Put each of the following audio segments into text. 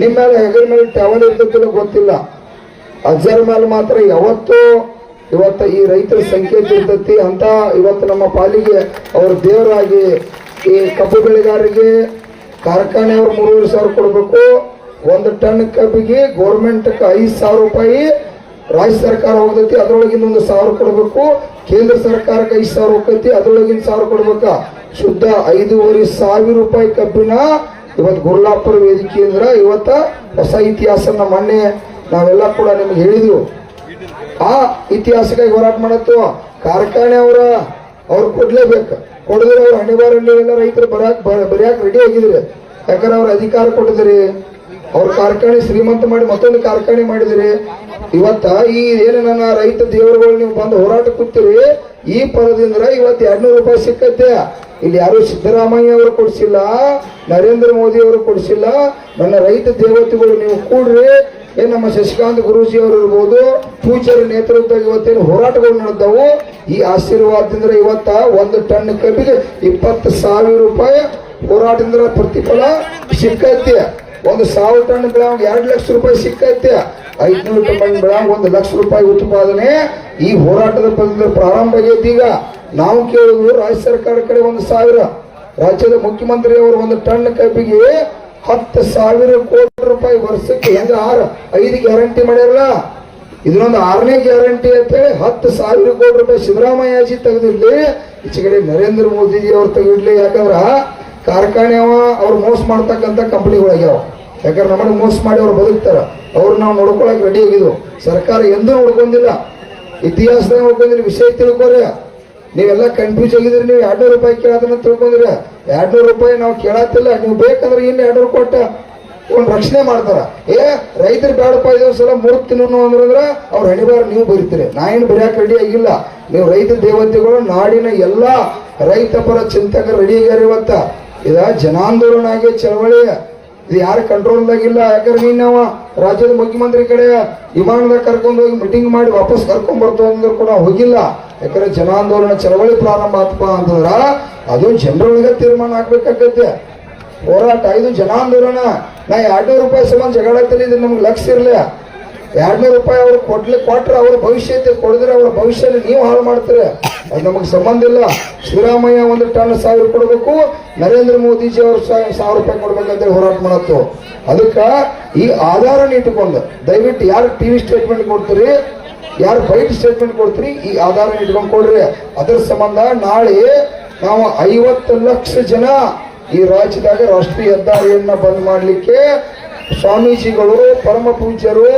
ನಿಮ್ಮ ಮೇಲೆ ಹೆಗಲ ಮೇಲೆ ಟವಲ್ ಗೊತ್ತಿಲ್ಲ. ಅಜ್ಜರ ಮೇಲೆ ಮಾತ್ರ ಯಾವತ್ತೂ ಇವತ್ತು ಈ ರೈತರ ಸಂಕೇತ ಇರ್ತೈತಿ ಅಂತ ಇವತ್ತು ನಮ್ಮ ಪಾಲಿಗೆ ಅವ್ರ ದೇವರಾಗಿ ಈ ಕಬ್ಬು ಬೆಳೆಗಾರರಿಗೆ ಕಾರ್ಖಾನೆಯವ್ರು ಮೂರುವರೆ ಸಾವಿರ ಕೊಡಬೇಕು. ಒಂದು ಟನ್ ಕಬ್ಬಿಗೆ ಗೌರ್ಮೆಂಟ್ಗೆ ಐದು ಸಾವಿರ ರೂಪಾಯಿ, ರಾಜ್ಯ ಸರ್ಕಾರ ಹೋಗ್ತೈತಿ ಅದರೊಳಗಿನ ಒಂದು ಸಾವಿರ ಕೊಡಬೇಕು. ಕೇಂದ್ರ ಸರ್ಕಾರಕ್ಕೆ ಐದು ಸಾವಿರ ಹೋಗ್ತೈತಿ ಅದ್ರೊಳಗಿನ ಸಾವಿರ ಕೊಡ್ಬೇಕಾ? ಶುದ್ಧ ಐದೂವರೆ ಸಾವಿರ ರೂಪಾಯಿ ಕಬ್ಬಿನ ಇವತ್ತು ಗುರುಲಾಪುರ ವೇದಿಕೆ ಅಂದ್ರೆ ಇವತ್ತ ಹೊಸ ಇತಿಹಾಸನ ಮೊನ್ನೆ ನಾವೆಲ್ಲ ಕೂಡ ನಿಮ್ಗೆ ಹೇಳಿದ್ವು. ಆ ಇತಿಹಾಸಕ್ಕಾಗಿ ಹೋರಾಟ ಮಾಡತ್ತು ಕಾರ್ಖಾನೆ ಅವರ, ಅವ್ರು ಕೊಡ್ಲೇಬೇಕು. ಕೊಡಿದ್ರೆ ಅವ್ರು ಅನಿವಾರ್ಯ ಎಲ್ಲ ರೈತರು ಬರಕ್ ಬರೆಯಕ್ಕೆ ರೆಡಿ ಆಗಿದ್ರೆ. ಯಾಕಂದ್ರೆ ಅವ್ರ ಅಧಿಕಾರ ಕೊಟ್ಟಿದ್ರಿ ಅವ್ರ ಕಾರ್ಖಾನೆ ಶ್ರೀಮಂತ ಮಾಡಿ ಮತ್ತೊಂದು ಕಾರ್ಖಾನೆ ಮಾಡಿದ್ರಿ. ಇವತ್ತ ಈ ಏನು ನನ್ನ ರೈತ ದೇವರುಗಳು ನೀವು ಬಂದು ಹೋರಾಟ ಕೂತೀರಿ, ಈ ಪದದಿಂದ ಇವತ್ತು ಎರಡ್ನೂರು ರೂಪಾಯಿ ಸಿಕ್ಕತ್ತೆ. ಇಲ್ಲಿ ಯಾರು ಸಿದ್ದರಾಮಯ್ಯ ಅವರು ಕೊಡಿಸಿಲ್ಲ, ನರೇಂದ್ರ ಮೋದಿ ಅವರು ಕೊಡಿಸಿಲ್ಲ. ನನ್ನ ರೈತ ದೇವತೆಗಳು ನೀವು ಕೂಡ್ರಿ. ಏನ್ ನಮ್ಮ ಶಶಿಕಾಂತ್ ಗುರೂಜಿ ಅವರು ಇರ್ಬೋದು. ಫ್ಯೂಚರ್ ನೇತೃತ್ವ ಇವತ್ತೇನು ಹೋರಾಟಗಳು ನಡೆದವು. ಈ ಆಶೀರ್ವಾದದಿಂದ ಇವತ್ತ ಒಂದು ಟನ್ ಕಬ್ಬಿಗೆ ಇಪ್ಪತ್ತು ಸಾವಿರ ರೂಪಾಯಿ ಹೋರಾಟದಿಂದ ಪ್ರತಿಫಲ ಸಿಕ್ಕೈತಿ. ಒಂದು ಸಾವಿರ ಟನ್ ಬೆಳಗ್ಗೆ ಎರಡು ಲಕ್ಷ ರೂಪಾಯಿ ಸಿಕ್ಕೈತೆ. ಐದ್ನೂರು ಟನ್ ಬೆಳಗ್ಗೆ ಒಂದು ಲಕ್ಷ ರೂಪಾಯಿ ಉತ್ಪಾದನೆ ಈ ಹೋರಾಟದ ಪ್ರಾರಂಭ ಆಗೈತಿ ಈಗ. ನಾವು ಕೇಳುವ ರಾಜ್ಯ ಸರ್ಕಾರ ಕಡೆ ಒಂದು ಸಾವಿರ. ರಾಜ್ಯದ ಮುಖ್ಯಮಂತ್ರಿ ಅವರು ಒಂದು ಟನ್ ಕಬ್ಬಿಗೆ ಹತ್ತು ಸಾವಿರ ಕೋಟಿ ರೂಪಾಯಿ ವರ್ಷಕ್ಕೆ, ಹೆಂಗ ಆರು, ಐದು ಗ್ಯಾರಂಟಿ ಮಾಡ್ಯಾರಲ್ಲ? ಇದನ್ನೊಂದು ಆರನೇ ಗ್ಯಾರಂಟಿ ಅಂತೇಳಿ ಹತ್ತು ಸಾವಿರ ಕೋಟಿ ರೂಪಾಯಿ ಸಿದ್ದರಾಮಯ್ಯಜಿ ತೆಗೆದಿರ್ಲಿ. ಈಚೆ ಕಡೆ ನರೇಂದ್ರ ಮೋದಿಜಿ ಅವ್ರು ತೆಗೆದಿರ್ಲಿ. ಯಾಕಂದ್ರ ಕಾರ್ಖಾನೆ ಅವ, ಅವ್ರು ಮೋಸ ಮಾಡ್ತಕ್ಕಂಥ ಕಂಪ್ನಿಗಳಾಗ್ಯಾವ ಯಾಕಂದ್ರೆ ನಮಗೆ ಮೋಸ ಮಾಡಿ ಅವ್ರು ಬದುಕ್ತಾರೆ. ಅವ್ರು ನಾವು ನೋಡ್ಕೊಳಕ್ ರೆಡಿ ಆಗಿದ್ವು. ಸರ್ಕಾರ ಎಂದೂ ನೋಡ್ಕೊಂಡಿಲ್ಲ. ಇತಿಹಾಸದಾಗ ನೋಡ್ಕೊಂಡಿಲ್ಲ, ವಿಷಯ ತಿಳ್ಕೊರಿ. ನೀವೆಲ್ಲ ಕನ್ಫ್ಯೂಸ್ ಆಗಿದ್ರಿ ನೀವು ಎರಡ್ನೂರು ರೂಪಾಯಿ ಕೇಳೋದನ್ನ ತಿಳ್ಕೊಂಡಿರ. ಎರಡ್ನೂರು ರೂಪಾಯಿ ನಾವು ಕೇಳತ್ತಿಲ್ಲ, ನೀವು ಬೇಕಂದ್ರೆ ಇನ್ನು ಎರಡ್ನೂರು ಕೊಟ್ಟ? ಒಂದು ರಕ್ಷಣೆ ಮಾಡ್ತಾರ. ಏ, ರೈತರು ಬೇಡಪ್ಪ ಇದೊಂದು ಸಲ ಮೂರು ತಿನ್ನೋನು ಅಂದ್ರೆ ಅವ್ರ ಹಣಿಬಾರ ನೀವು ಬರೀತೀರಿ. ನಾ ಏನು ಬರೆಯಕ್ಕೆ ರೆಡಿ ಆಗಿಲ್ಲ. ನೀವು ರೈತ ದೇವತೆಗಳು, ನಾಡಿನ ಎಲ್ಲ ರೈತ ಪರ ಚಿಂತಕರು ರೆಡಿ ಆಗ್ಯಾರ ಇವತ್ತ. ಇದ ಜನಾಂದೋಲನ ಆಗಿ ಚಳವಳಿ. ಇದು ಯಾರು ಕಂಟ್ರೋಲ್ದಾಗಿಲ್ಲ ಯಾಕಂದ್ರೆ ನೀನ್ ನಾವು ರಾಜ್ಯದ ಮುಖ್ಯಮಂತ್ರಿ ಕಡೆ ವಿಮಾನದಾಗ ಕರ್ಕೊಂಡು ಹೋಗಿ ಮೀಟಿಂಗ್ ಮಾಡಿ ವಾಪಸ್ ಕರ್ಕೊಂಡ್ ಅಂದ್ರೆ ಕೂಡ ಹೋಗಿಲ್ಲ. ಯಾಕಂದ್ರೆ ಜನಾಂದೋಲನ ಚಳವಳಿ ಪ್ರಾರಂಭ ಆತಪ್ಪ ಅಂತಂದ್ರ ಅದು ಜನರೊಳಗೆ ತೀರ್ಮಾನ ಆಗ್ಬೇಕಾಗತ್ತೆ ಹೋರಾಟ, ಇದು ಜನಾಂದೋಲನ. ನಾ ಎರಡ್ನೂರು ರೂಪಾಯಿ ಸಂಬಂಧ ಇದು ನಮ್ಗೆ ಲಕ್ಷ ಎರಡ್ನೂರು ರೂಪಾಯಿ ಅವ್ರು ಕೊಡ್ಲಿ, ಕೊಟ್ರೆ ಅವ್ರ ಭವಿಷ್ಯ ಐತೆ ಕೊಡಿದ್ರೆ ಅವ್ರ ಭವಿಷ್ಯ ನೀವು ಹಾಳು ಮಾಡ್ತೀರಿ. ಅದು ನಮಗೆ ಸಂಬಂಧ ಇಲ್ಲ. ಸಿದ್ದರಾಮಯ್ಯ ಒಂದು ಟನ್ ಸಾವಿರ ಕೊಡಬೇಕು, ನರೇಂದ್ರ ಮೋದಿಜಿ ಅವರು ಸಾವಿರ ರೂಪಾಯಿ ಕೊಡ್ಬೇಕಂತೇಳಿ ಹೋರಾಟ ಮಾಡತ್ತು. ಅದಕ್ಕೆ ಈ ಆಧಾರ ಇಟ್ಟುಕೊಂಡು ದಯವಿಟ್ಟು ಯಾರು ಟಿ ವಿ ಸ್ಟೇಟ್ಮೆಂಟ್ ಕೊಡ್ತೀರಿ, ಯಾರು ಬೈಟ್ ಸ್ಟೇಟ್ಮೆಂಟ್ ಕೊಡ್ತೀರಿ, ಈ ಆಧಾರ ಇಟ್ಕೊಂಡು ಕೊಡ್ರಿ. ಅದರ ಸಂಬಂಧ ನಾಳೆ ನಾವು ಐವತ್ತು ಲಕ್ಷ ಜನ ಈ ರಾಜ್ಯದಾಗ ರಾಷ್ಟ್ರೀಯ ಹೆದ್ದಾರಿಯನ್ನ ಬಂದ್ ಮಾಡಲಿಕ್ಕೆ ಸ್ವಾಮೀಜಿಗಳು, ಪರಮ ಪೂಜ್ಯರು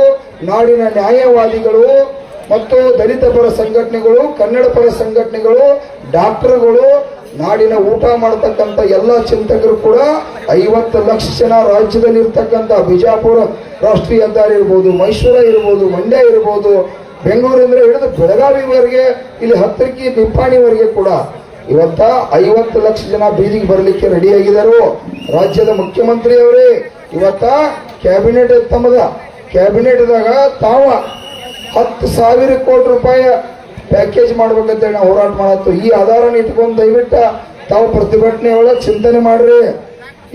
ನಾಡಿನ ನ್ಯಾಯವಾದಿಗಳು ಮತ್ತು ದಲಿತ ಪರ ಸಂಘಟನೆಗಳು, ಕನ್ನಡ ಪರ ಸಂಘಟನೆಗಳು, ಡಾಕ್ಟರ್ಗಳು, ನಾಡಿನ ಊಟ ಮಾಡತಕ್ಕಂತ ಎಲ್ಲ ಚಿಂತಕರು ಕೂಡ ಐವತ್ತು ಲಕ್ಷ ಜನ ರಾಜ್ಯದಲ್ಲಿ ಇರ್ತಕ್ಕಂಥ ಬಿಜಾಪುರ ರಾಷ್ಟ್ರೀಯ ಹೆದ್ದಾರಿ ಇರ್ಬೋದು, ಮೈಸೂರ ಇರ್ಬೋದು, ಮಂಡ್ಯ ಇರ್ಬೋದು ಬೆಂಗಳೂರಿಂದ ಹಿಡಿದು ಬೆಳಗಾವಿವರೆಗೆ, ಇಲ್ಲಿ ಹತ್ತಿರಕ್ಕೆ ನಿಪ್ಪಾಣಿವರೆಗೆ ಕೂಡ ಇವತ್ತ ಐವತ್ತು ಲಕ್ಷ ಜನ ಬೀದಿಗೆ ಬರಲಿಕ್ಕೆ ರೆಡಿಯಾಗಿದ್ದರು. ರಾಜ್ಯದ ಮುಖ್ಯಮಂತ್ರಿಯವರೇ, ಇವತ್ತ ಕ್ಯಾಬಿನೆಟ್ ತಮ್ಮದ ಕ್ಯಾಬಿನೆಟ್ದಾಗ ತಾವ ಹತ್ತು ಸಾವಿರ ಕೋಟಿ ರೂಪಾಯಿ ಪ್ಯಾಕೇಜ್ ಮಾಡ್ಬೇಕಂತೇಳಿ ನಾವು ಹೋರಾಟ ಮಾಡತ್ತು ಈ ಆಧಾರನ ಇಟ್ಕೊಂಡು ದಯವಿಟ್ಟು ತಾವು ಪ್ರತಿಭಟನೆ ಒಳಗೆ ಚಿಂತನೆ ಮಾಡ್ರಿ.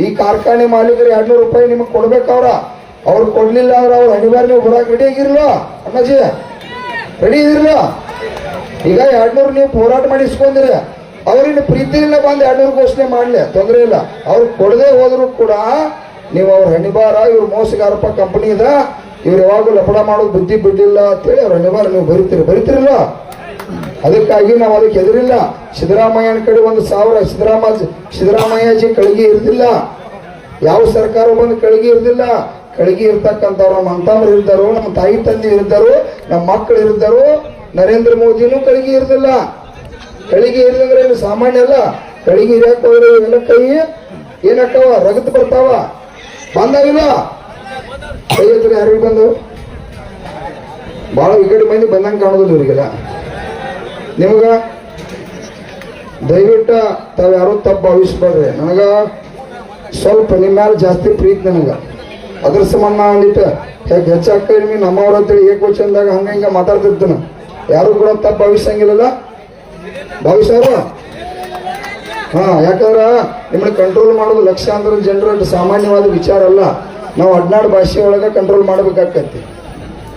ಈ ಕಾರ್ಖಾನೆ ಮಾಲೀಕರು ಎರಡ್ನೂರು ರೂಪಾಯಿ ನಿಮಗೆ ಕೊಡ್ಬೇಕವ್ರ. ಅವ್ರು ಕೊಡ್ಲಿಲ್ಲ ಅಂದ್ರೆ ಅವ್ರ ಅನಿವಾರ್ಯ ನೀವು ಬರಕ್ಕೆ ರೆಡಿ ಆಗಿರ್ಲ ಅಣ್ಣಾಜಿ? ರೆಡಿ ಇದಿರ್ಲ ಈಗ ಎರಡ್ನೂರು ನೀವು ಹೋರಾಟ ಮಾಡಿ ಇಸ್ಕೊಂಡಿರಿ ಅವ್ರಿನ ಪ್ರೀತಿಯಿಂದ ಬಂದು ಎರಡ್ನೂರು ಘೋಷಣೆ ಮಾಡಲಿ, ತೊಂದರೆ ಇಲ್ಲ. ಅವ್ರು ಕೊಡದೆ ಹೋದ್ರು ಕೂಡ ನೀವು ಅವ್ರ ಹಣಿಬಾರ, ಇವ್ರು ಮೋಸಗಾರಪ್ಪ ಕಂಪನಿ ಇದ ಇವ್ರು ಯಾವಾಗೂ ಲಪಡ ಮಾಡೋದು ಬುದ್ಧಿ ಬಿಡ್ಲಿಲ್ಲ ಅಂತೇಳಿ ಅವ್ರ ಹಣಿಬಾರ ನೀವು ಬರಿತೀರಿ, ಬರಿತಿರಲ್ಲ? ಅದಕ್ಕಾಗಿ ನಾವು ಅದಕ್ಕೆ ಎದುರಿಲ್ಲ ಸಿದ್ದರಾಮಯ್ಯನ ಕಡೆ ಒಂದು ಸಾವಿರ ಸಿದ್ದರಾಮ, ಸಿದ್ದರಾಮಯ್ಯಜಿ ಕಳಗಿ ಇರ್ದಿಲ್ಲ. ಯಾವ ಸರ್ಕಾರ ಬಂದು ಕಳಗಿ ಇರ್ದಿಲ್ಲ. ಕಳಗಿ ಇರ್ತಕ್ಕಂಥವ್ರು ನಮ್ಮ ಅಂತಂದ್ರು ಇರ್ತಾರೋ ನಮ್ಮ ತಾಯಿ ತಂದೆ ಇರ್ತಾರೋ ನಮ್ಮ ಮಕ್ಕಳು ಇರ್ತಾರೋ ನರೇಂದ್ರ ಮೋದಿನೂ ಕಳಗಿ ಇರ್ದಿಲ್ಲ. ಕಳಿಗೆ ಇರ್ಲಿಲ್ಲ ಏನು ಸಾಮಾನ್ಯ ಅಲ್ಲ. ಕಳಿಗೆ ಇರಕ್ಕೆ ಹೋದ್ರೆ ಎಲ್ಲ ಕೈ ಏನಕ್ಕವ? ರಗತ್ ಬರ್ತಾವ? ಬಂದಾಗಿಲ್ಲ. ಹತ್ರ ಯಾರಿಗೆ ಬಂದು? ಭಾಳ ವಿಕೆಟ್ ಮಂದಿ ಬಂದಂಗೆ ಕಾಣೋದಿಲ್ಲ ಇವರಿಗೆಲ್ಲ. ನಿಮಗ ದಯವಿಟ್ಟು ತಾವು ಯಾರು ತಪ್ಪು ಭಾವಿಸ್ಬೇಡ್ರಿ. ನನಗ ಸ್ವಲ್ಪ ನಿಮ್ಮ ಮೇಲೆ ಜಾಸ್ತಿ ಪ್ರೀತಿ ನನಗೆ. ಅದ್ರ ಸಂಬಂಧ ನಾ ಒಂದಿಟ್ಟು ಯಾಕೆ ಹೆಚ್ಚಾಗ್ತಾ ನಿಮಗೆ ನಮ್ಮವ್ರ ಅಂತೇಳಿ ಏಕವಚನದಾಗ ಹಂಗ ಹಿಂಗ ಮಾತಾಡ್ತಿರ್ತಾನ ಯಾರು ಕೂಡ ತಪ್ಪು ಭಾವಿಸಂಗಿಲ್ಲಲ್ಲ? ಭಾವಿಸಾರ ಹಾ, ಯಾಕಂದ್ರ ನಿಮ್ಮನ್ನ ಕಂಟ್ರೋಲ್ ಮಾಡೋದು ಲಕ್ಷಾಂತರ ಜನರ ಸಾಮಾನ್ಯವಾದ ವಿಚಾರ ಅಲ್ಲ. ನಾವು ಹದಿನಾರು ಭಾಷೆ ಒಳಗೆ ಕಂಟ್ರೋಲ್ ಮಾಡ್ಬೇಕಾಕತಿ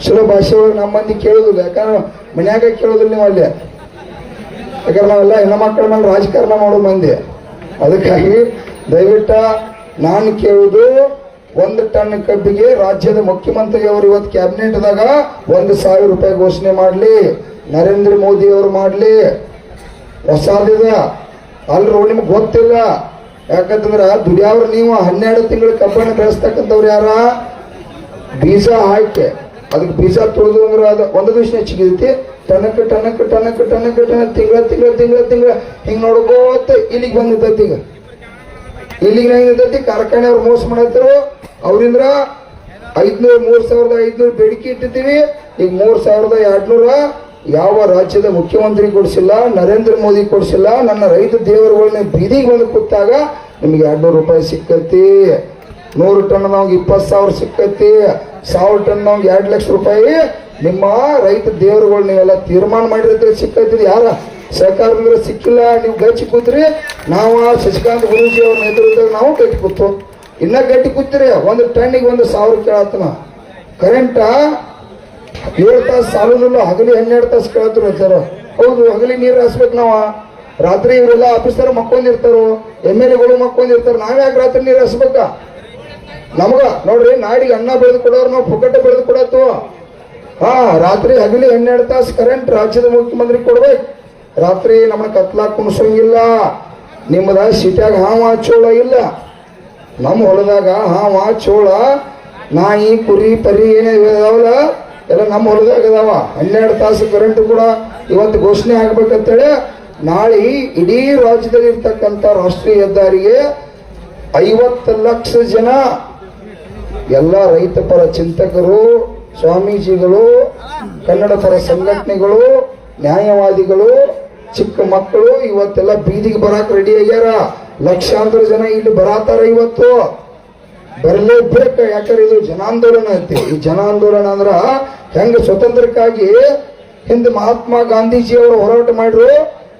ಚಲೋ ಭಾಷೆ ಒಳಗೆ ನಮ್ಮ ಮಂದಿ ಕೇಳೋದಿಲ್ಲ ಯಾಕಂದ್ರೆ ಮನ್ಯಾಗ ಕೇಳೋದಿಲ್ಲ ನೀವು ಅಲ್ಲಿ. ಯಾಕಂದ್ರೆ ನಾವೆಲ್ಲ ಮಕ್ಕಳ ಮೇಲೆ ರಾಜಕಾರಣ ಮಾಡೋ ಮಂದಿ. ಅದಕ್ಕಾಗಿ ದಯವಿಟ್ಟು ನಾನು ಕೇಳುವುದು ಒಂದು ಟನ್ ಕಬ್ಬಿಗೆ ರಾಜ್ಯದ ಮುಖ್ಯಮಂತ್ರಿ ಅವರು ಇವತ್ತು ಕ್ಯಾಬಿನೆಟ್ದಾಗ ಒಂದು ಸಾವಿರ ರೂಪಾಯಿ ಘೋಷಣೆ ಮಾಡಲಿ, ನರೇಂದ್ರ ಮೋದಿ ಅವರು ಮಾಡಲಿ. ಹೊಸದಿದ ಅಲ್ರು ನಿಮ್ಗೆ ಗೊತ್ತಿಲ್ಲ. ಯಾಕಂತಂದ್ರ ದುಡಿಯವ್ರು ನೀವು ಹನ್ನೆರಡು ತಿಂಗಳು ಕಬ್ಬನ್ನು ಬೆಳೆಸ್ತಕ್ಕಂಥವ್ರು ಯಾರ? ಬೀಜ ಹಾಕಿ ಅದಕ್ಕೆ ಬೀಜ ತುಳಿದು ಅಂದ್ರೆ ಅದು ಒಂದು ದಿವಸ ಹೆಚ್ಚಿಗೆ ಟನಕ್ ಟನಕ್ ಟನಕ್ ಟನಕ್ ಟನಕ್, ತಿಂಗಳ ತಿಂಗಳ ತಿಂಗಳ ತಿಂಗಳ. ಹಿಂಗೆ ನೋಡ್ಕೋತ ಇಲ್ಲಿಗೆ ಬಂದಿದ್ದೈತಿ ಈಗ. ಇಲ್ಲಿಗೆ ಹೆಂಗಿದ್ದೈತಿ ಕಾರ್ಖಾನೆಯವ್ರು ಮೋಸ ಮಾಡತ್ತಿರು ಅವರಿಂದ ಐದ್ನೂರು, ಮೂರು ಸಾವಿರದ ಐದ್ನೂರು ಬೇಡಿಕೆ ಇಟ್ಟಿದ್ದೀವಿ. ಈಗ ಮೂರ್ ಸಾವಿರದ ಎರಡ್ನೂರ ಯಾವ ರಾಜ್ಯದ ಮುಖ್ಯಮಂತ್ರಿ ಕೊಡಿಸಿಲ್ಲ, ನರೇಂದ್ರ ಮೋದಿ ಕೊಡಿಸಿಲ್ಲ, ನನ್ನ ರೈತ ದೇವರುಗಳನ್ನ ಬೀದಿಗೆ ಬಂದು ಕೂತಾಗ ನಿಮ್ಗೆ ಎರಡ್ನೂರು ರೂಪಾಯಿ ಸಿಕ್ಕತ್ತಿ ನೂರು ಟನ್ ನಮ್ಗೆ ಇಪ್ಪತ್ತು ಸಾವಿರ ಸಿಕ್ಕತಿ. ಸಾವಿರ ಟನ್ ನಮ್ಗೆ ಎರಡು ಲಕ್ಷ ರೂಪಾಯಿ. ನಿಮ್ಮ ರೈತ ದೇವರುಗಳು ನೀವೆಲ್ಲ ತೀರ್ಮಾನ ಮಾಡಿದ್ರೆ ಸಿಕ್ಕೈತಿ ಯಾರ ಸರ್ಕಾರದಿಂದ ಸಿಕ್ಕಿಲ್ಲ, ನೀವು ಗಟ್ಟಿ ಕೂತ್ರಿ. ನಾವು ಶಶಿಕಾಂತ್ ಗುರುಜಿ ಅವ್ರ ನೇತೃತ್ವದಾಗ ನಾವು ಗಟ್ಟಿ ಕೂತು ಇನ್ನ ಗಟ್ಟಿ ಕೂತ್ರಿ. ಒಂದು ಟನ್ನಿಗೆ ಒಂದು ಸಾವಿರ ಕೇಳತ್ತನ. ಕರೆಂಟ ಏಳು ತಾಸು ಸಾಲುದಿಲ್ಲ ಹಗಲಿ ಹನ್ನೆರಡು ತಾಸು ಕೇಳ್ತಿರೋ ಸರ್ ಹೌದು, ಹಗಲಿ ನೀರು ಹಾಸ್ಬೇಕು ನಾವ. ರಾತ್ರಿ ಇವರೆಲ್ಲ ಆಫೀಸರ್ ಮಕ್ಕೊಂಡಿರ್ತಾರೋ? ಎಂ ಎಲ್ ಎಗಳು ಮಕ್ಕೊಂಡಿರ್ತಾರ? ನಾವ್ಯಾಕೆ ರಾತ್ರಿ ನೀರು ಹಾಸ್ಬೇಕಾ? ನಮಗ, ನೋಡ್ರಿ, ನಾಡಿಗೆ ಅನ್ನ ಬೆಳೆದು ಕೊಡೋರು ನಾವು ಪುಕ್ಕಟ್ಟ ಬೆಳೆದು ಕೊಡತ್ತು? ಹಾ, ರಾತ್ರಿ ಹಗಲಿ ಹನ್ನೆರಡು ತಾಸು ಕರೆಂಟ್ ರಾಜ್ಯದ ಮುಖ್ಯಮಂತ್ರಿ ಕೊಡ್ಬೇಕು. ರಾತ್ರಿ ನಮ್ಮನ್ನ ಕತ್ಲಾಕ್ ಕುಣಿಸೋಂಗಿಲ್ಲ. ನಿಮ್ಮದ ಸಿಟಿಯಾಗ ಹಾವ ಚೋಳ ಇಲ್ಲ. ನಮ್ಮ ಹೊಲದಾಗ ಹಾವ ಚೋಳ, ನಾಯಿ, ಕುರಿ, ಪರಿ ಏನೇ ಇದಾವಲ್ಲ ಎಲ್ಲ ನಮ್ಮ ಹೊಲದಾಗ ಅದಾವ. ಹನ್ನೆರಡು ತಾಸು ಕರೆಂಟ್ ಕೂಡ ಇವತ್ತು ಘೋಷಣೆ ಆಗ್ಬೇಕಂತೇಳಿ ನಾಳೆ ಇಡೀ ರಾಜ್ಯದಲ್ಲಿ ಇರ್ತಕ್ಕಂಥ ರಾಷ್ಟ್ರೀಯ ಹೆದ್ದಾರಿಗೆ ಐವತ್ತು ಲಕ್ಷ ಜನ ಎಲ್ಲ ರೈತಪರ ಚಿಂತಕರು, ಸ್ವಾಮೀಜಿಗಳು, ಕನ್ನಡ ಪರ ಸಂಘಟನೆಗಳು, ನ್ಯಾಯವಾದಿಗಳು, ಚಿಕ್ಕ ಮಕ್ಕಳು ಇವತ್ತೆಲ್ಲ ಬೀದಿಗೆ ಬರಕ್ಕೆ ರೆಡಿ ಆಗ್ಯಾರ. ಲಕ್ಷಾಂತರ ಜನ ಇಲ್ಲಿ ಬರಾತಾರ ಇವತ್ತು. ಬರಲೇಬೇಕು. ಯಾಕಂದ್ರೆ ಇದು ಜನಾಂದೋಲನ ಐತಿ. ಈ ಜನಾಂದೋಲನ ಅಂದ್ರ ಹೆಂಗ ಸ್ವತಂತ್ರಕ್ಕಾಗಿ ಹಿಂದೆ ಮಹಾತ್ಮ ಗಾಂಧೀಜಿ ಅವರು ಹೋರಾಟ ಮಾಡ್ರು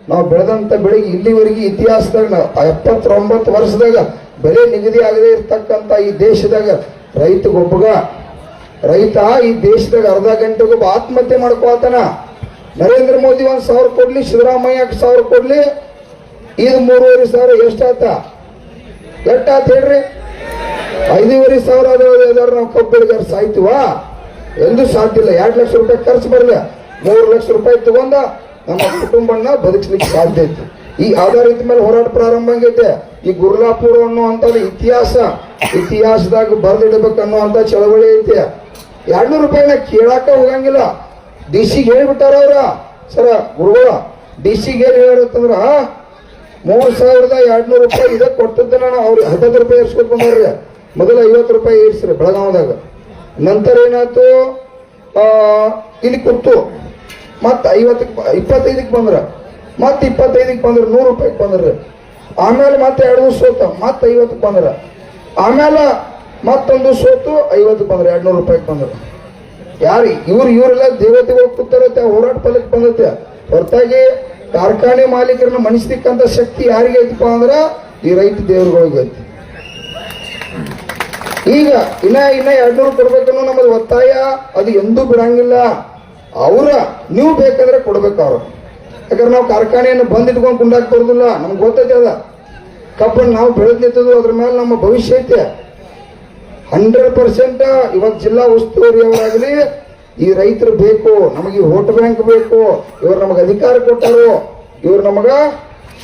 ನಾವು ಬೆಳೆದಂತ ಬೆಳಿಗ್ಗೆ ಇಲ್ಲಿವರೆಗೆ ಇತಿಹಾಸದಾಗ ಎಪ್ಪತ್ತೊಂಬತ್ತು ವರ್ಷದಾಗ ಬೆಲೆ ನಿಗದಿ ಆಗದೆ ಇರ್ತಕ್ಕಂಥ ಈ ದೇಶದಾಗ ರೈತಗೊಬ್ಬಗ ರೈತ ಈ ದೇಶದಾಗ ಅರ್ಧ ಗಂಟೆಗೊಬ್ಬ ಆತ್ಮಹತ್ಯೆ ಮಾಡ್ಕೋತಾನ ನರೇಂದ್ರ ಮೋದಿ ಒಂದು ಸಾವಿರ ಕೊಡ್ಲಿ, ಸಿದ್ದರಾಮಯ್ಯ ಸಾವಿರ ಕೊಡ್ಲಿ. ಇದು ಮೂರುವರೆ ಸಾವಿರ ಎಷ್ಟಾತ? ಎಷ್ಟಾತ ಹೇಳ್ರಿ? ಐದೂವರೆ ಸಾವಿರ ಆದ್ರೆ ನಾವು ಕಬ್ಬು ಬೆಳೆಗಾರ ಸಾಯ್ತೀವ? ಎಂದು ಸಾಧ್ಯ ಇಲ್ಲ. ಎರಡು ಲಕ್ಷ ರೂಪಾಯಿ ಖರ್ಚು ಬರಲ್ಲ ಮೂರು ಲಕ್ಷ ರೂಪಾಯಿ ತಗೊಂಡ ನಮ್ಮ ಕುಟುಂಬನ ಬದುಕಿಸ್ಲಿಕ್ಕೆ ಸಾಧ್ಯ ಐತಿ ಈ ಆಧಾರಿತ ಮೇಲೆ ಹೋರಾಟ ಪ್ರಾರಂಭ ಆಗೈತೆ. ಈ ಗುರ್ಲಾಪುರ ಅನ್ನುವಂಥ ಇತಿಹಾಸ. ಇತಿಹಾಸದಾಗ ಬರೆದಿಡಬೇಕು ಅನ್ನುವಂಥ ಚಳವಳಿ ಐತೆ. ಎರಡು ನೂರು ರೂಪಾಯಿನ ಕೇಳಾಕ ಹೋಗಂಗಿಲ್ಲ. ಡಿ ಸಿಗೆ ಹೇಳ್ಬಿಟ್ಟಾರ ಅವ್ರ. ಸರ, ಗುರುಗಳ, ಡಿ ಸಿಗೆ ಏನು ಹೇಳಿರ್ತಂದ್ರ ಮೂರು ಸಾವಿರದ ಎರಡ್ನೂರು ರೂಪಾಯಿ ಇದಕ್ಕೆ ಕೊಟ್ಟದ್ದನ್ನ ನಾನು ಅವ್ರಿಗೆ ಹತ್ತತ್ತು ರೂಪಾಯಿ ಬಂದಾರ್ರಿ ಮೊದಲ ಐವತ್ತು ರೂಪಾಯಿ ಏರ್ಸ್ರಿ ಬೆಳಗಾವದಾಗ. ನಂತರ ಏನಾಯ್ತು? ಇಲ್ಲಿ ಕೂತು ಮತ್ತು ಐವತ್ತಕ್ಕೆ ಇಪ್ಪತ್ತೈದಕ್ಕೆ ಬಂದ್ರೆ. ಮತ್ತೆ ಇಪ್ಪತ್ತೈದಕ್ಕೆ ಬಂದ್ರೆ ನೂರು ರೂಪಾಯಿಗೆ ಬಂದ್ರಿ. ಆಮೇಲೆ ಮತ್ತೆ ಎರಡು ದಿವಸ ಸೋತ ಮತ್ತೆ ಐವತ್ತಕ್ಕೆ ಬಂದ್ರ. ಆಮೇಲೆ ಮತ್ತೊಂದು ಸೋತು ಐವತ್ತಕ್ಕೆ ಬಂದ್ರೆ ಎರಡು ನೂರು ರೂಪಾಯಿಗೆ ಬಂದ್ರೆ. ಯಾರು, ಇವ್ರು ಇವರೆಲ್ಲ ದೇವತೆಗಳು ಕೂತಾರತ್ತೆ, ಹೋರಾಟ ಫಲಕ್ಕೆ ಬಂದತ್ತೆ. ಹೊರತಾಗಿ ಕಾರ್ಖಾನೆ ಮಾಲೀಕರನ್ನ ಮಣಿಸ್ಲಿಕ್ಕಂತ ಶಕ್ತಿ ಯಾರಿಗೆ ಐತಪ್ಪ ಅಂದ್ರೆ, ಈ ರೈತ ದೇವರುಗಳಿಗೆ ಐತಿ ಈಗ ಇನ್ನ ಇನ್ನ ಎರಡ್ನೂರು ಕೊಡ್ಬೇಕನ್ನೋ ನಮ್ಮದು ಒತ್ತಾಯ, ಅದು ಎಂದೂ ಬಿಡಂಗಿಲ್ಲ. ಅವರ, ನೀವು ಬೇಕಾದ್ರೆ ಕೊಡ್ಬೇಕು ಅವ್ರು. ಯಾಕಂದ್ರೆ ನಾವು ಕಾರ್ಖಾನೆಯನ್ನು ಬಂದ್ ಇಟ್ಕೊಂಡು ಕುಂಡಾಕ್ ಬರೋದಿಲ್ಲ, ನಮ್ಗೆ ಗೊತ್ತೈತೆ ಅದ. ಕಬ್ಬನ್ನು ನಾವು ಬೆಳೆದ್ ಅದ್ರ ಮೇಲೆ ನಮ್ಮ ಭವಿಷ್ಯ ಐತೆ. ಹಂಡ್ರೆಡ್ ಪರ್ಸೆಂಟ್ ಇವತ್ತು ಜಿಲ್ಲಾ ಉಸ್ತುವಾರಿ ಅವರಾಗಲಿ ಈ ರೈತರು ಬೇಕು, ನಮಗೆ ವೋಟ್ ಬ್ಯಾಂಕ್ ಬೇಕು, ಇವರು ನಮಗೆ ಅಧಿಕಾರ ಕೊಟ್ಟರು, ಇವರು ನಮಗ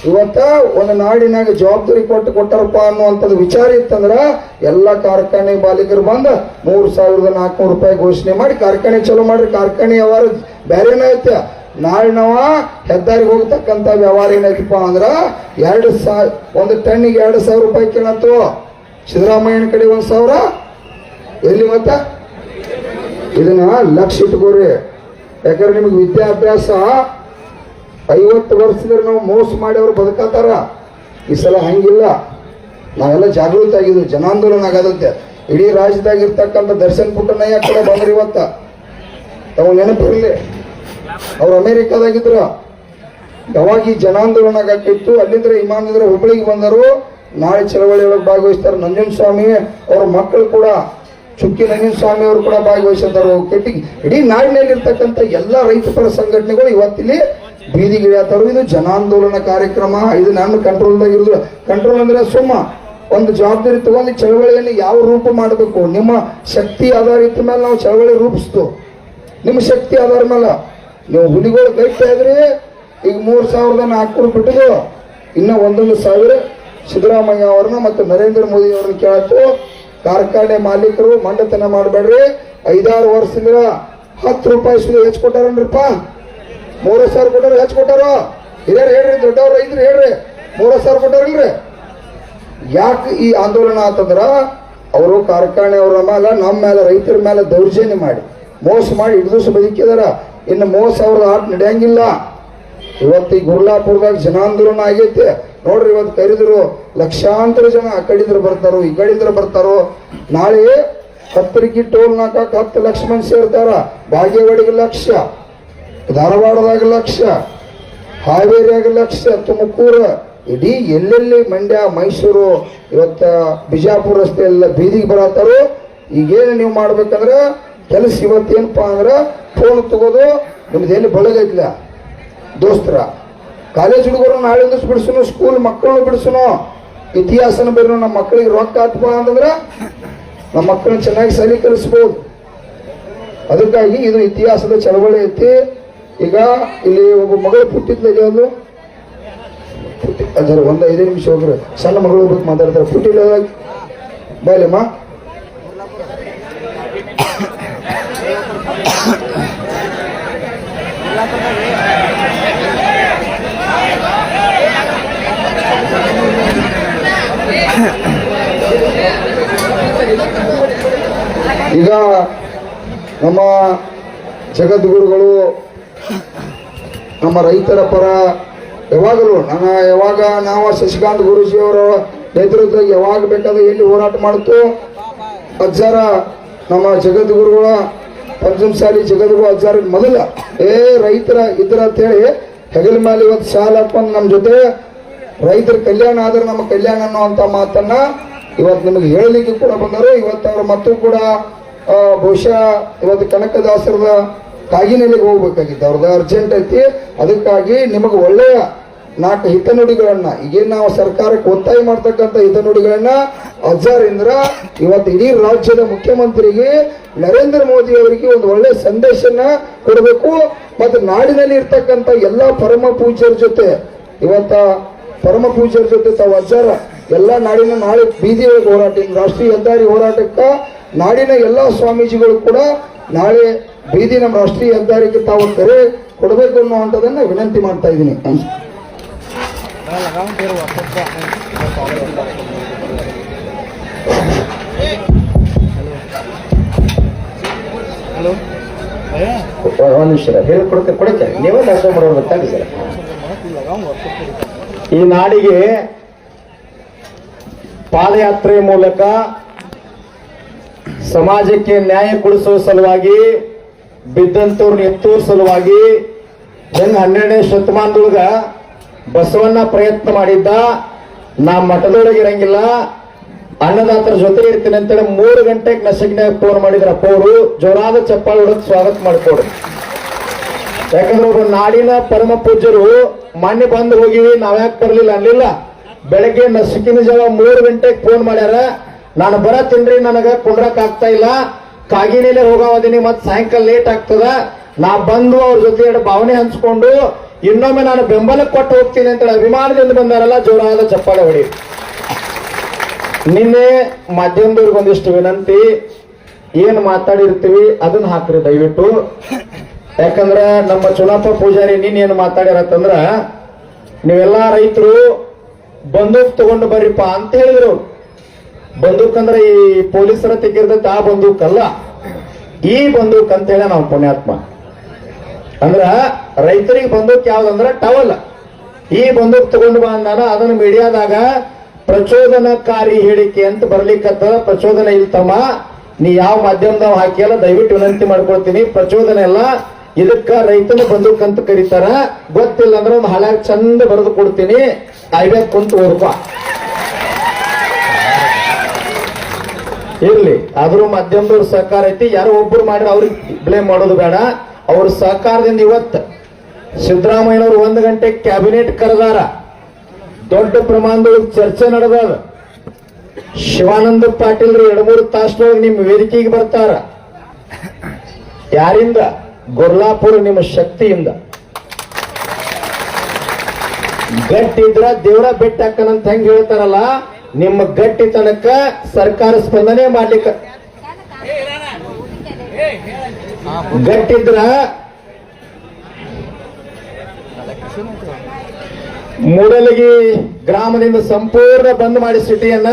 ಇವತ್ತ ಒಂದು ನಾಡಿನಾಗ ಜವಾಬ್ದಾರಿ ಕೊಟ್ಟು ಕೊಟ್ಟಾರಪ್ಪ ಅನ್ನುವಂಥದ್ದು ವಿಚಾರ ಇತ್ತಂದ್ರೆ ಎಲ್ಲ ಕಾರ್ಖಾನೆ ಮಾಲೀಕರು ಬಂದು ಮೂರು ಸಾವಿರದ ನಾಲ್ಕುನೂರು ರೂಪಾಯಿ ಘೋಷಣೆ ಮಾಡಿ ಕಾರ್ಖಾನೆ ಚಲೋ ಮಾಡ್ರಿ, ಕಾರ್ಖಾನೆ ವ್ಯವಹಾರ ಬೇರೆನೇ ಐತೆ. ನಾಳೆ ನಾವ ಹೆದ್ದಾರಿಗೆ ಹೋಗ್ತಕ್ಕಂಥ ವ್ಯವಹಾರ ಏನೈತಪ್ಪ ಅಂದ್ರೆ ಎರಡು ಸಾವಿರ ಒಂದು ಟನ್ನಿಗೆ ಎರಡು ಸಾವಿರ ರೂಪಾಯಿ ಕೇಳತ್ತು ಸಿದ್ದರಾಮಯ್ಯನ ಕಡೆ ಒಂದು ಸಾವಿರ. ಎಲ್ಲಿ ಮತ್ತ? ಇದನ್ನ ಲಕ್ಷ ಇಟ್ಕೋರಿ. ಯಾಕಂದ್ರೆ ನಿಮಗೆ ವಿದ್ಯಾಭ್ಯಾಸ ಐವತ್ತು ವರ್ಷದಲ್ಲಿ ನಾವು ಮೋಸ ಮಾಡಿ ಅವ್ರು ಬದುಕತ್ತಾರ? ಈ ಸಲ ಹಂಗಿಲ್ಲ. ನಾವೆಲ್ಲ ಜಾಗೃತ ಆಗಿದ್ವಿ, ಜನಾಂದೋಲನ ಆಗದಂತೆ. ಇಡೀ ರಾಜ್ಯದಾಗ ಇರ್ತಕ್ಕಂಥ ದರ್ಶನ್ ಪುಟ್ಟನಯ್ಯ ಕಡೆ ಬಂದ್ರಿ ಇವತ್ತ. ತಾವು ನೆನಪಿರಲಿ ಅವ್ರು ಅಮೇರಿಕಾದಾಗಿದ್ರು. ಯಾವಾಗ ಈ ಜನಾಂದೋಲನ ಆಗಿತ್ತು ಅಲ್ಲಿಂದ ವಿಮಾನದಿಂದ ಹುಬ್ಬಳ್ಳಿಗೆ ಬಂದರು. ನಾಳೆ ಚಳವಳಿ ಒಳಗೆ ಭಾಗವಹಿಸ್ತಾರೆ ನಂಜನ್ ಸ್ವಾಮಿ, ಅವ್ರ ಮಕ್ಕಳು ಕೂಡ. ಚುಕ್ಕಿ ನಂಜನ ಸ್ವಾಮಿ ಅವರು ಕೂಡ ಭಾಗವಹಿಸಿದ್ದಾರೆ ಕೆಟ್ಟಿ, ಇಡೀ ನಾಡಿನಲ್ಲಿ ಇರ್ತಕ್ಕಂಥ ಎಲ್ಲ ರೈತ ಪರ ಸಂಘಟನೆಗಳು ಇವತ್ತಿಲ್ಲಿ ಬೀದಿಗಿಳಿಯತ್ತಾರು ಇದು ಜನಾಂದೋಲನ ಕಾರ್ಯಕ್ರಮ. ಇದು ನನ್ನ ಕಂಟ್ರೋಲ್ದಾಗ ಇರೋದು ಕಂಟ್ರೋಲ್ ಅಂದ್ರೆ ಸುಮ್ಮ ಒಂದು ಜವಾಬ್ದಾರಿ ತಗೊಂಡು ಚಳವಳಿಯನ್ನು ಯಾವ ರೂಪ ಮಾಡಬೇಕು? ನಿಮ್ಮ ಶಕ್ತಿ ಆಧಾರಿತ ಮೇಲೆ ನಾವು ಚಳವಳಿ ರೂಪಿಸ್ತು. ನಿಮ್ಮ ಶಕ್ತಿ ಆಧಾರ ಮೇಲೆ. ನೀವು ಹುಲಿಗಳು ಗಟ್ಟಿ ಇದ್ರಿ ಈಗ ಮೂರು ಸಾವಿರದ ನಾಲ್ಕು ಬಿಟ್ಟಿದ್ದು. ಇನ್ನ ಒಂದೊಂದು ಸಾವಿರ ಸಿದ್ದರಾಮಯ್ಯ ಅವ್ರನ್ನ ಮತ್ತು ನರೇಂದ್ರ ಮೋದಿ ಅವ್ರನ್ನ ಕೇಳತ್ತು ಕಾರ್ಖಾನೆ ಮಾಲೀಕರು ಮಂಡತನ ಮಾಡಬೇಡ್ರಿ. ಐದಾರು ವರ್ಷದಿಂದ ಹತ್ತು ರೂಪಾಯಿ ಸುಲಿ ಹೆಚ್ಚು ಕೊಟ್ಟಾರನ್ರಿಪ್ಪ ಮೂರು ಸಾವಿರ ಕೊಟ್ಟಾರ ಹೆಚ್ಚು ಕೊಟ್ಟಾರ? ಹಿರಿಯರು ಹೇಳ್ರಿ, ದೊಡ್ಡವ್ರ ರೈತರು ಹೇಳ್ರಿ. ಮೂರು ಸಾವಿರ ಕೊಟ್ಟಾರಿಲ್ರಿ ಯಾಕೆ ಈ ಆಂದೋಲನ ಆತಂದ್ರ? ಅವರು ಕಾರ್ಖಾನೆ, ಅವರ ಮೇಲೆ ನಮ್ಮ ಮೇಲೆ ರೈತರ ಮೇಲೆ ದೌರ್ಜನ್ಯ ಮಾಡಿ, ಮೋಸ ಮಾಡಿ ಹಿಡಿದು ಬದುಕಿದಾರ. ಇನ್ನು ಮೋಸ ಅವ್ರದ್ದು ಆಟ ನಡೆಯಂಗಿಲ್ಲ. ಇವತ್ತು ಈ ಗುರ್ಲಾಪುರದಾಗ ಜನಾಂದೋಲನ ಆಗೈತೆ. ನೋಡ್ರಿ ಇವತ್ತು ಕರೆದ್ರು, ಲಕ್ಷಾಂತರ ಜನ ಆ ಕಡಿದ್ರೆ ಬರ್ತಾರೋ, ಈ ಕಡಿದ್ರೆ ಬರ್ತಾರೋ. ನಾಳೆ ಹತ್ತರಿಗೆ ಟೋಲ್ ನಾಕ ಹತ್ತು ಲಕ್ಷ ಮಂದಿ ಸೇರ್ತಾರ. ಲಕ್ಷ. ಧಾರವಾಡದಾಗ ಲಕ್ಷ, ಹಾವೇರಿಯಾಗ ಲಕ್ಷ, ತುಮಕೂರು, ಇಡೀ ಎಲ್ಲೆಲ್ಲಿ ಮಂಡ್ಯ, ಮೈಸೂರು, ಇವತ್ತು ಬಿಜಾಪುರ ರಸ್ತೆ ಎಲ್ಲ ಬೀದಿಗೆ ಬರತ್ತಾರೋ, ಈಗೇನು ನೀವು ಮಾಡ್ಬೇಕಂದ್ರೆ ಕೆಲಸ ಇವತ್ತೇನಪ್ಪ ಅಂದ್ರೆ ಫೋನ್ ತಗೋದು, ನಿಮ್ದು ಎಲ್ಲಿ ಬಳಗೈತ್ಲ ದೋಸ್ತರ. ಕಾಲೇಜ್ ಹುಡುಗರು ನಾಳೆ ದಿವಸ ಬಿಡಿಸೋನು ಸ್ಕೂಲ್ ಮಕ್ಕಳನ್ನು ಬಿಡಿಸೋನು, ಇತಿಹಾಸನ ಬೇರೆ ನಮ್ಮ ಮಕ್ಕಳಿಗೆ ರೊಕ್ಕ ಆತ್ಮ ಅಂತಂದ್ರೆ ನಮ್ಮ ಮಕ್ಕಳನ್ನ ಚೆನ್ನಾಗಿ ಸಲೀಕರಿಸ್ಬೋದು ಅದಕ್ಕಾಗಿ ಇದು ಇತಿಹಾಸದ ಚಳವಳಿ ಐತಿ. ಈಗ ಇಲ್ಲಿ ಒಬ್ಬ ಮಗಳು ಪುಟ್ಟಿದ್ಲಾಗೆ ಅದು ಪುಟ್ಟಿ ಅದರ ಒಂದು ಐದೇ ನಿಮಿಷ ಹೋಗ್ರೆ ಸಣ್ಣ ಮಗಳು ಹೋಗ್ಬೇಕು ಮಾತಾಡ್ತಾರೆ ಪುಟ್ಟಿಲ್ಲ ಬಾಯ್ಲಮ್ಮ ಈಗ ನಮ್ಮ ಜಗದ್ಗುರುಗಳು ನಮ್ಮ ರೈತರ ಪರ ಯಾವಾಗಲೂ ನಾನು ಯಾವಾಗ ನಾವು ಶಶಿಕಾಂತ್ ಗುರೂಜಿಯವರ ನೇತೃತ್ವದಾಗ ಯಾವಾಗ ಬೇಕಾದ್ರೆ ಎಲ್ಲಿ ಹೋರಾಟ ಮಾಡುತ್ತೋ ಅಜ್ಜಾರ ನಮ್ಮ ಜಗದ್ಗುರುಗಳ, ಪಂಚಮಸಾಲಿ ಜಗದ್ಗುರು ಅಜ್ಜಾರ ಮೊದಲ. ಏ ರೈತರ ಇದ್ರ ಅಂತೇಳಿ ಹೆಗಲ ಮೇಲೆ ಇವತ್ತು ಸಾಲ ಹಾಕೊಂಡು ನಮ್ಮ ಜೊತೆ ರೈತರ ಕಲ್ಯಾಣ ಆದ್ರೆ ನಮ್ಮ ಕಲ್ಯಾಣ ಅನ್ನುವಂಥ ಮಾತನ್ನ ಇವತ್ತು ನಿಮಗೆ ಹೇಳಲಿಕ್ಕೆ ಕೂಡ ಬಂದರು. ಇವತ್ತು ಅವರು ಮತ್ತೂ ಕೂಡ ಬಹುಶಃ ಇವತ್ತು ಕನಕದಾಸರದ ಕಾಗಿನೆಲೆಗೆ ಹೋಗ್ಬೇಕಾಗಿತ್ತು. ಅವ್ರದ್ದು ಅರ್ಜೆಂಟ್ ಐತಿ. ಅದಕ್ಕಾಗಿ ನಿಮಗೆ ಒಳ್ಳೆಯ ನಾಲ್ಕು ಹಿತನುಡಿಗಳನ್ನ, ಈಗೇನು ನಾವು ಸರ್ಕಾರಕ್ಕೆ ಒತ್ತಾಯ ಮಾಡ್ತಕ್ಕಂಥ ಹಿತನುಡಿಗಳನ್ನ ಅಜ್ಜಾರಿಂದ್ರ ಇವತ್ತು ಇಡೀ ರಾಜ್ಯದ ಮುಖ್ಯಮಂತ್ರಿಗೆ ನರೇಂದ್ರ ಮೋದಿ ಅವರಿಗೆ ಒಂದು ಒಳ್ಳೆ ಸಂದೇಶನ ಕೊಡಬೇಕು. ಮತ್ತು ನಾಡಿನಲ್ಲಿ ಇರ್ತಕ್ಕಂಥ ಎಲ್ಲ ಪರಮ ಪೂಜ್ಯರ ಜೊತೆ, ಇವತ್ತ ಪರಮ ಪೂಜ್ಯರ ಜೊತೆ ತಾವು ಅಜ್ಜಾರ ಎಲ್ಲ ನಾಡಿನ ನಾಳೆ ಬೀದಿ ಹೋರಾಟ, ರಾಷ್ಟ್ರೀಯ ಹೆದ್ದಾರಿ ಹೋರಾಟಕ್ಕೆ ನಾಡಿನ ಎಲ್ಲ ಸ್ವಾಮೀಜಿಗಳು ಕೂಡ ನಾಳೆ ಬೀದಿ ನಮ್ಮ ರಾಷ್ಟ್ರೀಯ ಹೆದ್ದಾರಿಗೆ ತಾವು ಕರೆ ಕೊಡಬೇಕು ಅನ್ನುವಂಥದ್ದನ್ನು ವಿನಂತಿ ಮಾಡ್ತಾ ಇದ್ದೀನಿ. ಕೊಡಕ್ಕೆ. ಈ ನಾಡಿಗೆ ಪಾದಯಾತ್ರೆ ಮೂಲಕ ಸಮಾಜಕ್ಕೆ ನ್ಯಾಯ ಕೊಡಿಸುವ ಸಲುವಾಗಿ ಬಿದ್ದಂತವ್ರನ್ನ ಎತ್ತುವ ಸಲುವಾಗಿ ಹೆಂಗ್ ಹನ್ನೆರಡನೇ ಶತಮಾನದೊಳಗ ಬಸವಣ್ಣ ಪ್ರಯತ್ನ ಮಾಡಿದ್ದ. ನಾ ಮಠದೊಳಗೆ ಇರಂಗಿಲ್ಲ. ಅನ್ನದಾತರ ಜೊತೆ ಇರ್ತೀನಿ ಅಂತೇಳಿ ಮೂರು ಗಂಟೆಗೆ ನಸಗಿನಾಗ ಫೋನ್ ಮಾಡಿದ್ರ ಅಪ್ಪ ಅವರು. ಜೋರಾದ ಚಪ್ಪಾಳ ಹೊಡೆದು ಸ್ವಾಗತ ಮಾಡಿಕೊಡ್ರಿ ಯಾಕಂದ್ರೆ ಒಬ್ಬ ನಾಡಿನ ಪರಮ ಪೂಜ್ಯರು. ಮೊನ್ನೆ ಬಂದು ಹೋಗಿವಿ ನಾವ್ಯಾಕೆ ಬರ್ಲಿಲ್ಲ ಅನ್ಲಿಲ್ಲ. ಬೆಳಗ್ಗೆ ನಸುಕಿನ ಜಾವ ಮೂರು ಗಂಟೆಗೆ ಫೋನ್ ಮಾಡ್ಯಾರ. ನಾನು ಬರತ್ತೀನ್ರಿ, ನನಗ ಕುಂಡ್ರಕ್ ಆಗ್ತಾ ಇಲ್ಲ. ಕಾಗಿನೆಲೆ ಹೋಗಾವದೀನಿ ಮತ್ ಸಾಯಂಕಾಲ ಲೇಟ್ ಆಗ್ತದ. ನಾ ಬಂದು ಅವ್ರ ಜೊತೆ ಎರಡು ಭಾವನೆ ಹಂಚ್ಕೊಂಡು, ಇನ್ನೊಮ್ಮೆ ನಾನು ಬೆಂಬಲ ಕೊಟ್ಟು ಹೋಗ್ತೀನಿ ಅಂತೇಳಿ ಅಭಿಮಾನದಿಂದ ಬಂದಾರಲ್ಲ ಜೋರಾದ ಚಪ್ಪಾಳೆ ಹೊಡಿ. ನಿನ್ನೆ ಮಾಧ್ಯಮದವ್ರಿಗೆ ಒಂದಿಷ್ಟು ವಿನಂತಿ, ಏನ್ ಮಾತಾಡಿರ್ತೀವಿ ಅದನ್ನ ಹಾಕ್ರಿ ದಯವಿಟ್ಟು. ಯಾಕಂದ್ರ ನಮ್ಮ ಚುನಾಪ ಪೂಜಾರಿ ನೀನ್ ಏನ್ ಮಾತಾಡಿರತ್ತಂದ್ರ, ನೀವೆಲ್ಲಾ ರೈತರು ಬಂದೂಕ್ ತಗೊಂಡು ಬರ್ರಿಪ್ಪ ಅಂತ ಹೇಳಿದ್ರು. ಬಂದೂಕ್ ಅಂದ್ರೆ ಈ ಪೊಲೀಸರ ತೆಗಿರ್ತೈತೆ ಆ ಬಂದೂಕ್ ಅಲ್ಲ ಈ ಬಂದೂಕ್ ಅಂತ ಹೇಳ ನಾವು ಪುಣ್ಯಾತ್ಮ. ಅಂದ್ರ ರೈತರಿಗೆ ಬಂದೂಕ್ ಯಾವ್ದಂದ್ರ ಟವಲ್. ಈ ಬಂದೂಕ್ ತಗೊಂಡು ಬಂದಾನ ಅಂದಾನ, ಅದನ್ನ ಮೀಡಿಯಾದಾಗ ಪ್ರಚೋದನಕಾರಿ ಹೇಳಿಕೆ ಅಂತ ಬರ್ಲಿಕ್ಕತ್ತದ ಪ್ರಚೋದನೆ ಇಲ್ತಮ್ಮ ನೀ ಯಾವ ಮಾಧ್ಯಮದಾಗ ಹಾಕಿಯಲ್ಲ, ದಯವಿಟ್ಟು ವಿನಂತಿ ಮಾಡ್ಕೊಳ್ತೀನಿ. ಪ್ರಚೋದನೆ ಎಲ್ಲ ಇದಕ್ಕ ರೈತನ ಬಂದೂಕ್ ಅಂತ ಕರೀತಾರ. ಗೊತ್ತಿಲ್ಲ ಅಂದ್ರೆ ಒಂದು ಹಳ್ಯಾಗ ಚಂದ ಬರೆದು ಕೊಡ್ತೀನಿ. ಐಬೇಕು ಕುಂತ ಓದ್ಕೊ. ಇರ್ಲಿ. ಆದ್ರೂ ಮಾಧ್ಯಮದವ್ರ ಸಹಕಾರ ಐತಿ, ಯಾರೋ ಒಬ್ರು ಮಾಡಿದ್ರೆ ಅವ್ರಿಗೆ ಬ್ಲೇಮ್ ಮಾಡೋದು ಬೇಡ. ಅವ್ರ ಸಹಕಾರದಿಂದ ಇವತ್ತು ಸಿದ್ದರಾಮಯ್ಯನವರು ಒಂದು ಗಂಟೆ ಕ್ಯಾಬಿನೆಟ್ ಕರೆದಾರ. ದೊಡ್ಡ ಪ್ರಮಾಣದೊಳಗೆ ಚರ್ಚೆ ನಡೆದಾಗ ಶಿವಾನಂದ ಪಾಟೀಲ್ ಎರಡು ಮೂರು ತಾಸದೊಳಗೆ ನಿಮ್ಮ ವೇದಿಕೆಗೆ ಬರ್ತಾರ. ಯಾರಿಂದ? ಗೊರ್ಲಾಪುರ ನಿಮ್ಮ ಶಕ್ತಿಯಿಂದ. ಗಟ್ಟಿದ್ರ ದೇವರ ಬೆಟ್ಟ ಹಾಕನಂತ ಹೆಂಗ್ ಹೇಳ್ತಾರಲ್ಲ ನಿಮ್ಮ ಗಟ್ಟಿತನಕ್ಕ ಸರ್ಕಾರ ಸ್ಪಂದನೆ ಮಾಡ್ಲಿಕ್ಕೆ ಗಟ್ಟಿದ್ರ ಮೂಡಲಗಿ ಗ್ರಾಮದಿಂದ ಸಂಪೂರ್ಣ ಬಂದ್ ಮಾಡಿ ಸಿಟಿಯನ್ನ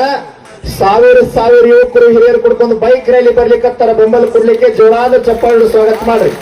ಸಾವಿರ ಸಾವಿರ ಯುವಕರು, ಹಿರಿಯರು ಕುಡ್ಕೊಂಡು ಬೈಕ್ ರ್ಯಾಲಿ ತರ ಬೆಂಬಲ ಕೊಡ್ಲಿಕ್ಕೆ ಜೋರಾದ ಚಪ್ಪಾಳು ಸ್ವಾಗತ ಮಾಡ್ರಿ.